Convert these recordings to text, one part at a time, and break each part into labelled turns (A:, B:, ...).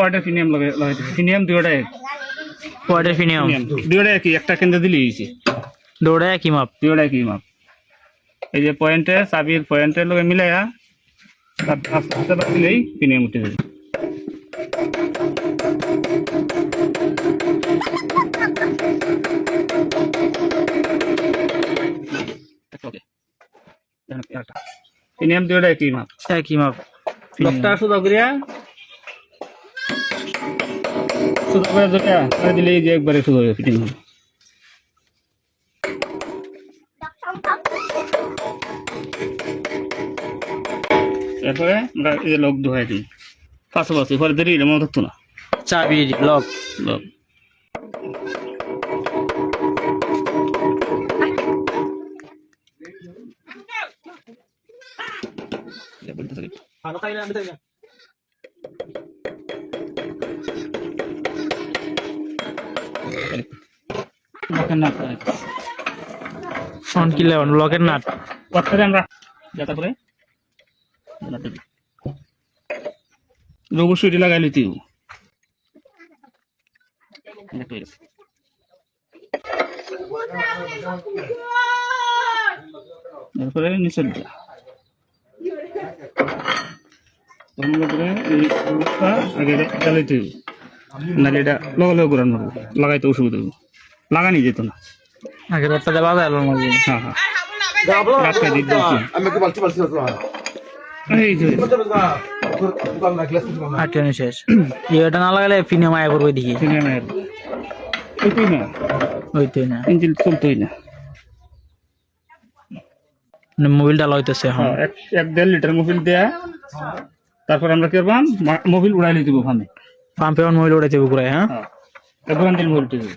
A: Quarter ফিনিয়াম লাগাই ফিনিয়াম দুইটা
B: quarter ফিনিয়াম
A: ফিনিয়াম দুইটা একটা কেন্দ্র দিলে
B: দৌড়ে একই মাপ?
A: দুইটা একই মাপ। এই যে পয়েন্টে চাবির পয়েন্টের লগে মিলাইয়া তার আস্তে আস্তে বাদ দিলেই ফিনিয়াম উঠে যাবে। ফিনিয়াম দুইটা একই মাপ।
B: একই মাপ।
A: লকটা সুদা করিয়া সুদা করে দুটা করে দিলে এই যে একবারে সুদা হয়ে ফিটিং হবে এরপরে আমরা এই যে লক ধোয়াই দিই পাশাপাশি পরে দেরি হলে মনে থাকতো না।
B: চাবির লক
A: লক লকের নাট
B: ফ্রন্ট কি লেভেন লকের নাট।
A: ওয়াটারে আমরা যাতা করে অবশ্যই এটি লাগাই লিতে। এরপরে নিচের দিকে। তখন আগে চালাইতে হবে। নাহলে এটা লগে লগে ঘুরানো লাগাইতে অসুবিধা হবে। লাগানি যেত না।
B: আগে দেওয়া
A: হ্যাঁ হ্যাঁ। রাস্তা দিয়ে দিয়েছি
C: আমি কি বলছি বলছি
A: এই যে।
B: আটকানি শেষ। এটা না লাগালে ফিনিয়াম আয়া করবে দেখি।
A: সিনেমার কিছুই না।
B: হইতোই না।
A: ইঞ্জিন চলতোই না।
B: মানে মোবিলটা লইতেছে এখন।
A: হ্যাঁ, এক এক দেড় লিটার মোবিল দেয়া। তারপর আমরা কি করবাম মোবিল উড়াই লিতে ওখানে
B: পাম্পে এখন মোবিল উঠাইতে ঘুরাই হ্যাঁ?
A: হ্যাঁ। দিন মোবিল টিপে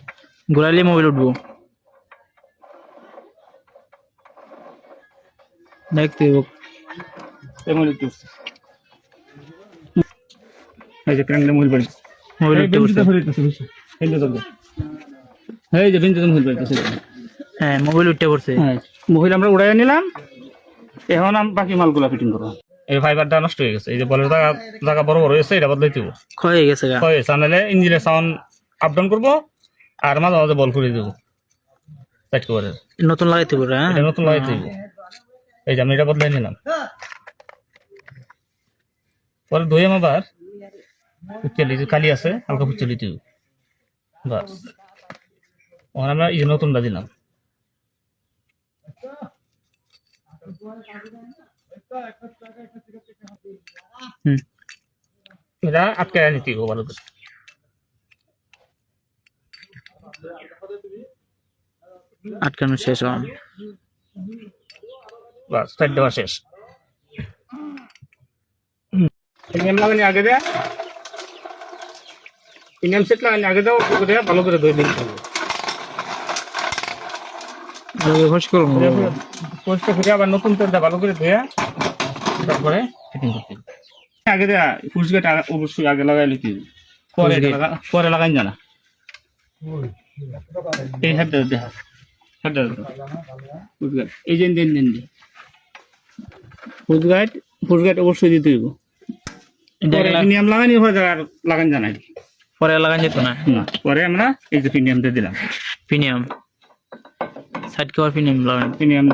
B: ঘুরাইলে মোবিল উঠবো। দেখতে হইব।
A: এই মোবিল এই যে মোবিল এই
B: উঠতে
A: এই যে বেঞ্চিতে মোবিল বাড়িতেছে
B: হ্যাঁ মোবিল উঠতে পড়ছে
A: হ্যাঁ মোবিল আমরা উড়াই নিলাম। এখন আমি বাকি মালগুলা ফিটিং করব। এই ফাইবারটা নষ্ট হয়ে গেছে। এই যে বলের জায়গা জায়গা বড় বড় হয়েছে এটা বদলাইতে হবে
B: ক্ষয় হয়ে গেছে গা।
A: হয় চ্যানেলে ইঞ্জিনের সাউন্ড আপ ডাউন করব আর মাঝে মাঝে বল করে দেবো। সাইড কভারের
B: নতুন লাগাই দিব হ্যাঁ?
A: এটা নতুন লাগাই দিব এই যে আমি এটা বদলাই নিলাম। পরে ধুয়ে আবার ফুচলি যে কালি আছে হালকা ফুচলি দিও বাস। ওখানে আমরা এই নতুনটা দিলাম। এটা আটকে নিতে ভালো করে।
B: আটকানো শেষ হন
A: বাস সাইড দেওয়া শেষ। প্রিমিয়াম লাগানি আগে দেয়া। প্রিমিয়াম সেট লাগানি আগে দাও ওপর দেয়া ভালো করে ধুয়ে দিতে হবে।
B: করুন।
A: পরিষ্কার করে আবার নতুন ভালো করে ধুয়ে তারপরে ফিটিং করতে আগে দেয়া ফুস গেট অবশ্যই আগে লাগাই পরে পরে লাগাই জানা। এই দেখা যে দিন দিন অবশ্যই দিতে হইব। প্রিমিয়াম লাগানি হয়ে আর লাগান জানাই।
B: পরে লাগান যেত না।
A: না পরে আমরা এই যে দিলাম।
B: প্রিমিয়াম সাইড কভার প্রিমিয়াম লাগান
A: প্রিমিয়াম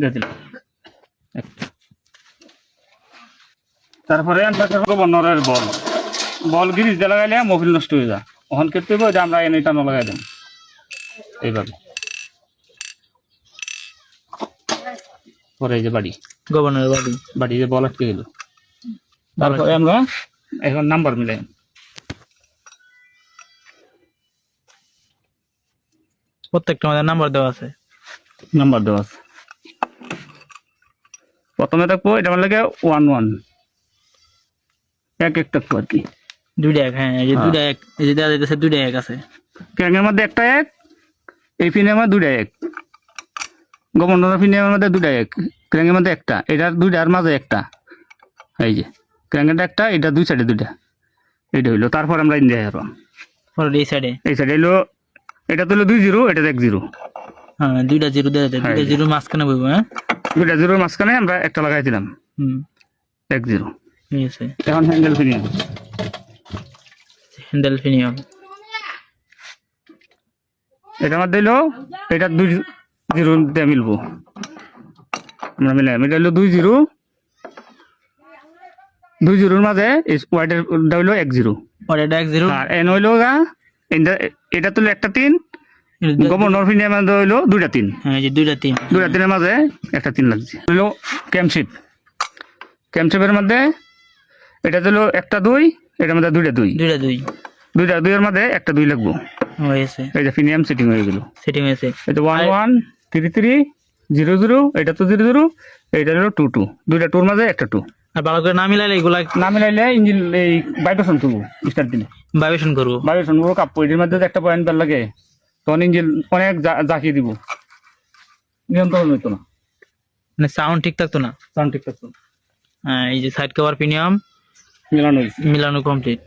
A: দিয়ে দিলাম। তারপরে আমরা করব গভর্নরের বল। বল গিরিজ দিয়ে লাগাইলে মোবিল নষ্ট হয়ে যায়। ওখান ক্ষেত্রে হইবো যে আমরা এনে টানো লাগাই দেন এইভাবে। পরে যে বাড়ি।
B: গভর্নরের বাড়ি।
A: বাড়ি যে বল আটকে গেল। তারপরে আমরা এখন নাম্বার মিলাই।
B: প্রত্যেকটা আমাদের নাম্বার দেওয়া আছে।
A: নাম্বার দেওয়া আছে প্রথমে থাকব এটা আমার লাগে ওয়ান ওয়ান এক এক থাকব আর কি।
B: দুইটা এক হ্যাঁ এই যে দুইটা এক এই যে দেওয়া যাইতেছে দুইটা এক আছে।
A: মধ্যে একটা এক এই ফিনের মধ্যে দুইটা এক। গভর্নর ফিনের মধ্যে দুইটা এক ক্র্যাঙ্গের মধ্যে একটা এটার দুইটার মাঝে একটা। এই যে ক্র্যাঙ্গের একটা এটা দুই সাইডে দুইটা। এইটা হইল তারপর আমরা ইন্ডিয়া
B: এই সাইডে
A: এই সাইডে হইল এটা তো হলো দুই জিরো এটা এক জিরো।
B: হ্যাঁ দুইটা জিরো দেওয়া যায় দুইটা জিরো মাঝখানে বইব হ্যাঁ?
A: দুইটা জিরোর মাঝখানে আমরা একটা লাগাই দিলাম।
B: হুম।
A: এক জিরো। এখন হ্যান্ডেল ফিরিয়ে
B: হ্যান্ডেল প্রিমিয়াম
A: এটার মধ্যে হলো এটা দুই জিরো দিয়ে মিলবো। আমরা মিলাম এটা হলো দুই জিরো। দুই জিরোর মাঝে ওয়াইটের হইল এক জিরো।
B: এটা এক জিরো।
A: আর এন হইল গা এটা- এটা তো একটা তিন। গভর্নর মধ্যে হইল দুইটা তিন।
B: হ্যাঁ দুইটা তিন।
A: দুইটা তিনের মাঝে একটা তিন লাগছে। হইল ক্যাম্পশিপ ক্যাম্পশিপের মধ্যে এটা হলো একটা দুই এটার মধ্যে দুইটা দুই।
B: দুইটা দুই।
A: দুইটা দুইয়ের মধ্যে একটা দুই লাগবো।
B: হয়েছে
A: এই যে ফিনিয়াম সেটিং হয়ে গেল।
B: সেটিং হয়েছে
A: এটা one one three three zero zero এটা তো জিরো জিরো এটা হলো টু টু। দুইটা টুর মাঝে একটা টু।
B: আর ভালো করে না মিলাইলে এগুলা
A: না মিলাইলে ইঞ্জিন এই ভাইব্রেশন করব স্টার্ট দিলে।
B: ভাইব্রেশন করব।
A: ভাইব্রেশন করব এটির মধ্যে একটা পয়েন্ট লাগে তখন ইঞ্জিন অনেক জাকিয়ে দিব। নিয়ন্ত্রণ হইতো না।
B: মানে সাউন্ড ঠিক থাকতো না?
A: সাউন্ড ঠিক থাকতো
B: হ্যাঁ এই যে সাইড কভার প্রিমিয়াম
A: মিলানো
B: মিলানো কমপ্লিট।